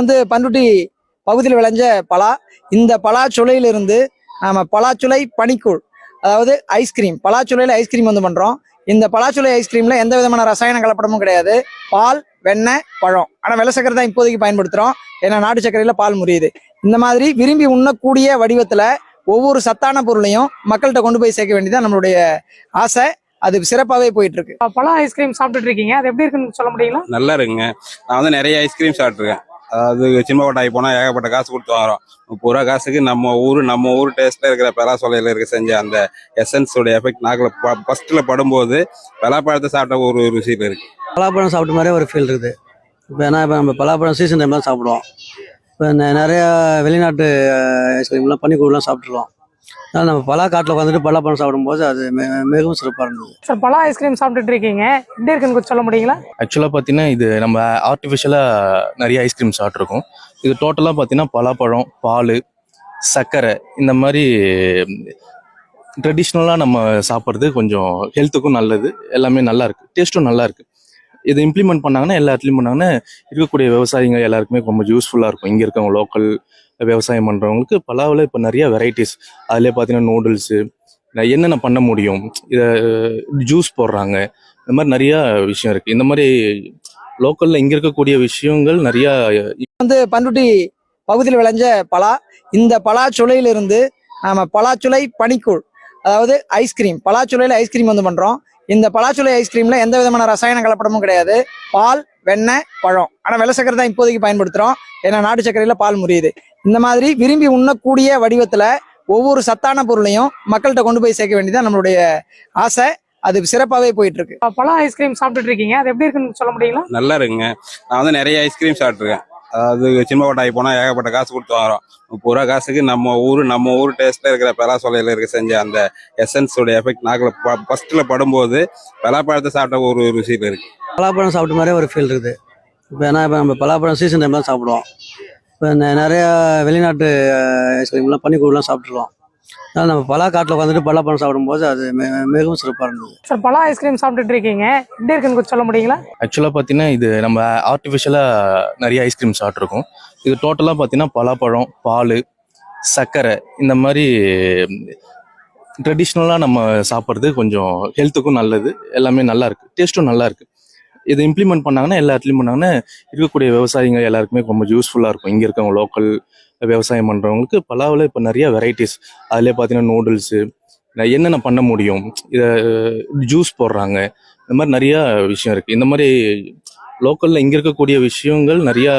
வந்து பண்ருட்டி பகுதியில் விளைஞ்ச பலா. இந்த பலாச்சுளையிலிருந்து நாம பலாச்சுளை பனிக்கூழ் அதாவது ஐஸ்கிரீம் பலாச்சுளையில் ஐஸ்கிரீம் வந்து பண்றோம். இந்த பலாச்சுளை ஐஸ்கிரீம்ல எந்த விதமான ரசாயன கலப்படமும் கிடையாது. பால் வெண்ணெய் பழம். ஆனால் வெள்ளை சக்கரை தான் இப்போதைக்கு பயன்படுத்துறோம். ஏன்னா நாட்டு சர்க்கரையில பால் முறியுது. இந்த மாதிரி விரும்பி உண்ணக்கூடிய வடிவத்துல ஒவ்வொரு சத்தான பொருளையும் மக்கள்கிட்ட கொண்டு போய் சேர்க்க வேண்டியதான் நம்மளுடைய ஆசை. அது சிறப்பாகவே போயிட்டு இருக்கு பழம் ஐஸ்கிரீம் சாப்பிட்டுட்டு இருக்கீங்க. அது எப்படி இருக்குன்னு சொல்ல முடியுங்களா? நல்லா இருக்குங்க. நான் வந்து நிறைய ஐஸ்கிரீம் சாப்பிட்ருக்கேன் அதாவது சின்ன கொட்டாய் போனால் ஏகப்பட்ட காசு கொடுத்து வரோம் முப்பது ரூபா காசுக்கு நம்ம ஊர் நம்ம ஊர் டேஸ்ட்டில் இருக்கிற பலாசோலையில் இருக்க செஞ்ச அந்த எசன்ஸோட எஃபெக்ட் நாக்கில் ஃபஸ்ட்டில் படும்போது பலாப்பழத்தை சாப்பிட்ட ஒரு ருசியில் இருக்குது பலாப்பழம் சாப்பிட்ட மாதிரியே ஒரு ஃபீல் இருக்குது. இப்போ ஏன்னா இப்போ நம்ம பலாப்பழம் சீசன் டைம்லாம் சாப்பிடுவோம் இப்போ நிறையா வெளிநாட்டு ஐஸ்கிரீம்லாம் பனிக்கூடலாம் சாப்பிட்ருவோம் அதனால் நம்ம பலா காட்டில் உட்காந்துட்டு பலாப்பழம் சாப்பிடும்போது அது மிக- மிகவும் சிறப்பாக இருந்தது. சார் பழம் ஐஸ்கிரீம் சாப்பிட்டுட்டு இருக்கீங்க. எப்படி இருக்குன்னு கொஞ்சம் சொல்ல முடியுங்களா? ஆக்சுவலாக பார்த்தீங்கன்னா இது நம்ம ஆர்டிஃபிஷியலாக நிறைய ஐஸ்கிரீம் சாப்பிட்ருக்கோம் இது டோட்டலாக பார்த்தீங்கன்னா பலாப்பழம் பால் சர்க்கரை இந்த மாதிரி ட்ரெடிஷ்னலாக நம்ம சாப்பிட்றது கொஞ்சம் ஹெல்த்துக்கும் நல்லது. எல்லாமே நல்லா இருக்கு. டேஸ்ட்டும் நல்லா இருக்கு. இது இம்ப்ளிமெண்ட் பண்ணாங்கன்னா எல்லா இடத்துலையும் பண்ணாங்கன்னா இருக்கக்கூடிய விவசாயிங்க எல்லாருக்குமே ரொம்ப யூஸ்ஃபுல்லாக இருக்கும். இங்கே இருக்கவங்க லோக்கல் விவசாயம் பண்ணுறவங்களுக்கு பலாவில் இப்போ நிறைய வெரைட்டிஸ் அதிலே பார்த்தீங்கன்னா நூடுல்ஸு என்னென்ன பண்ண முடியும்? இதை ஜூஸ் போடுறாங்க. இந்த மாதிரி நிறையா விஷயம் இருக்குது இந்த மாதிரி லோக்கலில் இங்கே இருக்கக்கூடிய விஷயங்கள் நிறையா வந்து பண்ருட்டி பகுதியில் விளைஞ்ச பலா. இந்த பலாச்சுளையிலிருந்து நாம் பலாச்சுளை பனிக்கூழ் அதாவது ஐஸ்கிரீம் பலாச்சுளையில் ஐஸ்கிரீம் வந்து பண்ணுறோம் இந்த பலாச்சுளை ஐஸ்கிரீம்ல எந்த விதமான ரசாயன கலப்படமும் கிடையாது. பால் வெண்ணெய் பழம். ஆனால் வெள்ளை சக்கரை தான் இப்போதைக்கு பயன்படுத்துறோம். ஏன்னா நாட்டு சர்க்கரையில பால் முறியுது. இந்த மாதிரி விரும்பி உண்ணக்கூடிய வடிவத்துல ஒவ்வொரு சத்தான பொருளையும் மக்கள்கிட்ட கொண்டு போய் சேர்க்க வேண்டியதான் நம்மளுடைய ஆசை. அது சிறப்பாகவே போயிட்டு இருக்கு பழம் ஐஸ்கிரீம் சாப்பிட்டுட்டு இருக்கீங்க. அது எப்படி இருக்குன்னு சொல்ல முடியுங்களா? நல்லா இருக்குங்க. நான் வந்து நிறைய ஐஸ்கிரீம் சாப்பிட்ருக்கேன் அதாவது சின்ன கொட்டாய் போனால் ஏகப்பட்ட காசு கொடுத்து வாங்குறோம். முப்பது ரூபா காசுக்கு நம்ம ஊர் நம்ம ஊர் டேஸ்ட்டில் இருக்கிற பலாசோலையில் இருக்க செஞ்ச அந்த எசன்ஸோட எஃபெக்ட் நாக்கில் ஃபஸ்ட்டில் படும்போது பலாப்பழத்தை சாப்பிட்ட ஒரு ருசியில் இருக்குது பலாப்பழம் சாப்பிட்ட மாதிரியே ஒரு ஃபீல் இருக்குது. இப்போ ஏன்னா இப்போ நம்ம பலாப்பழம் சீசன் டைம்லாம் சாப்பிடுவோம். இப்போ நிறையா வெளிநாட்டு ஐஸ்கிரீம்லாம் பனிக்கூடலாம் சாப்பிட்ருவோம் நம்ம பலா காட்டில் உட்காந்துட்டு பலாப்பழம் சாப்பிடும்போது அது மிக- மிகவும் சிறப்பாக இருந்தது. சார் பழம் ஐஸ்கிரீம் சாப்பிட்டுட்டு இருக்கீங்க. எப்படி இருக்குன்னு கொஞ்சம் சொல்ல முடியுங்களா? ஆக்சுவலாக பார்த்தீங்கன்னா இது நம்ம ஆர்டிஃபிஷியலாக நிறைய ஐஸ்கிரீம் சாப்பிட்ருக்கோம் இது டோட்டலாக பார்த்தீங்கன்னா பலாப்பழம் பால் சர்க்கரை இந்த மாதிரி ட்ரெடிஷ்னலாக நம்ம சாப்பிட்றது கொஞ்சம் ஹெல்த்துக்கும் நல்லது. எல்லாமே நல்லா இருக்கு. டேஸ்ட்டும் நல்லா இருக்கு. இதை இம்ப்ளிமெண்ட் பண்ணாங்கன்னா எல்லா இடத்துலையும் பண்ணாங்கன்னா இருக்கக்கூடிய விவசாயிங்க எல்லாருக்குமே ரொம்ப யூஸ்ஃபுல்லாக இருக்கும். இங்கே இருக்கவங்க லோக்கல் விவசாயம் பண்ணுறவங்களுக்கு பலாவில் இப்போ நிறைய வெரைட்டிஸ் அதிலே பார்த்தீங்கன்னா நூடுல்ஸு என்னென்ன பண்ண முடியும்? இதை ஜூஸ் போடுறாங்க. இந்த மாதிரி நிறையா விஷயம் இருக்குது இந்த மாதிரி லோக்கலில் இங்கே இருக்கக்கூடிய விஷயங்கள் நிறையா